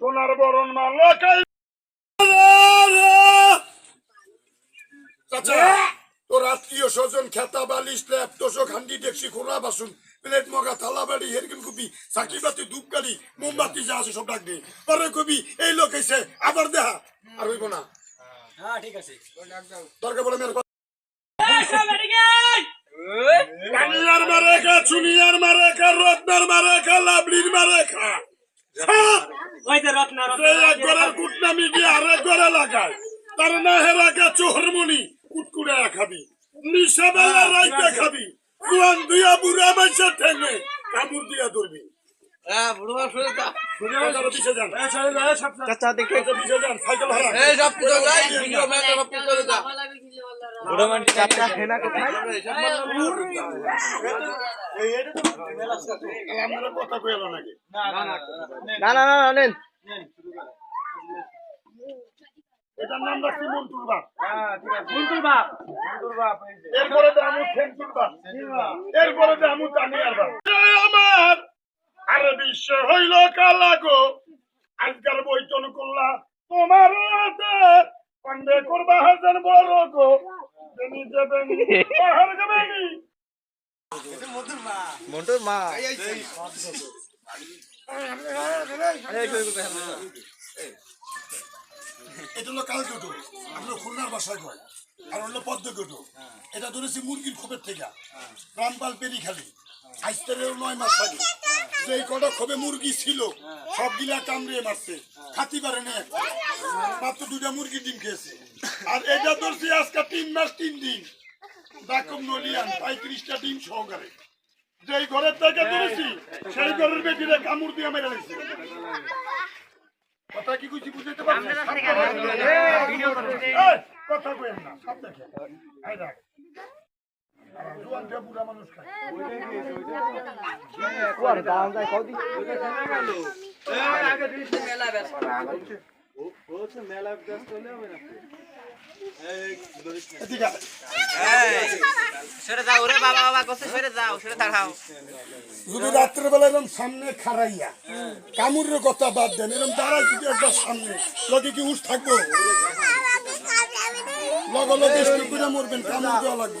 সোনার বরণ মালা খাই চাচা তোর আত্মীয় স্বজন খেতা বালিশ ল্যাপ তোষক হান্ডি ডেকসি খোলা বাসন প্লেট মগা থালা বাড়ি হেরকিন কবি সাকি বাতি ধূপ গাড়ি মোমবাতি যা আছে সব ডাক দে পরে কবি এই লোক এসে আবার দেহা আর হইব না। হ্যাঁ ঠিক আছে। দরকার বলে মেয়ের কানিয়ার মারে খা চুনিয়ার মারে খা রত্নার মারে খা লাবলির মারে খা ওই যে রত্না সে এক ঘরের কুটনামি গিয়ে আরেক ঘরে লাগায় তার না হেরাকা চোহরমণি কুটকুড়ে খাবি নিশাবেলা রাইতে খাবি কুয়ান দুইয়া বুড়া মাইসা ঠেঙে কামড় দিয়া ধরবি। হ্যাঁ যা। যান। চাচা দেখে আপনারা দিশে যান সাইকেল হারা এই সব কিছু যাই, ভিডিও ম্যান সব কিছু যা। না না না না, নেন। এটার নাম রাখছি মন্টুর বাপ। কুন্তুল বাপ। এরপরে দামু সেন্টুর বাপ। এরপরে দামু তানিয়ার বাপ। আমার। আরে বিশ্ব হইল কালা গো। আজকাল বৈতন করলা তোমার পান্ডে করবা হাজার বড় গো। মন্টুর মা। এটা হলো কাল দুটো আপনার খুলনার বাসায় কয় আর হলো পদ্ম দুটো এটা ধরেছি মুরগির খোপের থেকে। রামপাল পেরি খালি আইস্তারেও নয় মাস আগে। যেই কটা খোপে মুরগি ছিল। সবগুলা কামড়িয়ে মারছে। খাতি পারে না মাত্র দুটা মুরগি ডিম খেয়েছে। আর এটা ধরছি আজকে তিন মাস তিন দিন। ডাকম নলিয়ান পঁয়ত্রিশটা ডিম সহকারে। যেই ঘরের থেকে ধরেছি সেই ঘরের বেটিরে কামড় দিয়ে মেরে কথা কি পারছেন? এই, কথা না সব দেখে এই দেখ আর জোয়ান যে বুড়া মানুষ খায় কোয়ার দাম যায় কদি এদিকে আয়। সরে যাও রে বাবা বাবা করছে সরে যাও সরে যদি রাত্রেবেলা এরকম সামনে খারাইয়া কামুরের কথা বাদ দেন এরকম দাঁড়ায় যদি একবার সামনে লগে কি উঠ থাকব? লগে লগে মরবেন কামড় দেওয়া লাগবে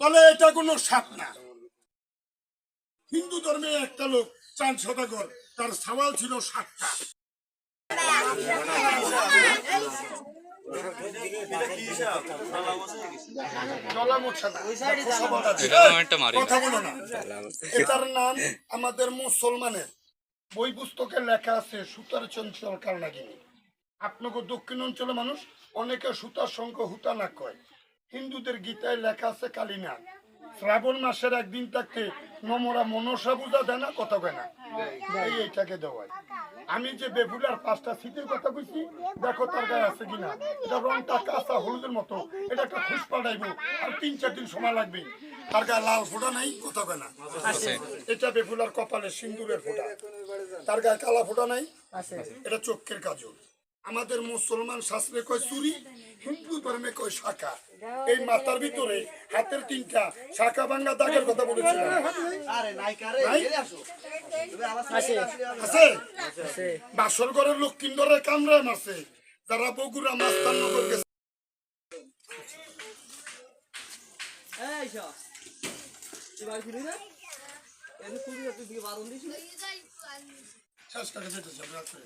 তাহলে এটা কোনো সাপ না। হিন্দু ধর্মে একটা লোক চান সদাগর, তার সওয়াল ছিল সাতটা। না। না এটার নাম আমাদের মুসলমানের বই পুস্তকে লেখা আছে সুতার চঞ্চল কারণাগিনী আপনাকে দক্ষিণ অঞ্চলের মানুষ অনেকে সুতার সঙ্গ হুতা না কয় হিন্দুদের গীতায় লেখা আছে কালিনা শ্রাবণ মাসের একদিন থাকতে নমরা মনসা বুঝা দেয় না কথা কয় না এই এইটাকে দেওয়ায় আমি যে বেবুলার পাঁচটা সিটের কথা কইছি দেখো তার গায়ে আছে কিনা। এটা রংটা কাঁচা হলুদের মতো। এটা একটা খুশ পাঠাইব আর তিন চার দিন সময় লাগবে। তার গায়ে লাল ফোটা নাই কথা কয় না। এটা বেবুলার কপালে সিন্দুরের ফোটা। তার গায়ে কালা ফোটা নাই এটা চোখের কাজল। আমাদের মুসলমান শাস্ত্রে কয় চুরি হিন্দু ধর্মে কয় শাখা। এই মাথার ভিতরে হাতের তিনটা শাখা ভাঙ্গা দাগের কথা বলেছিলাম? আছে। বাসর ঘরের লক্ষ্মীন্দরের কামড়ে মারছে। যারা বগুড়া মাস্তান নগর গেছে। শেষ কাকে যেতেছে করে।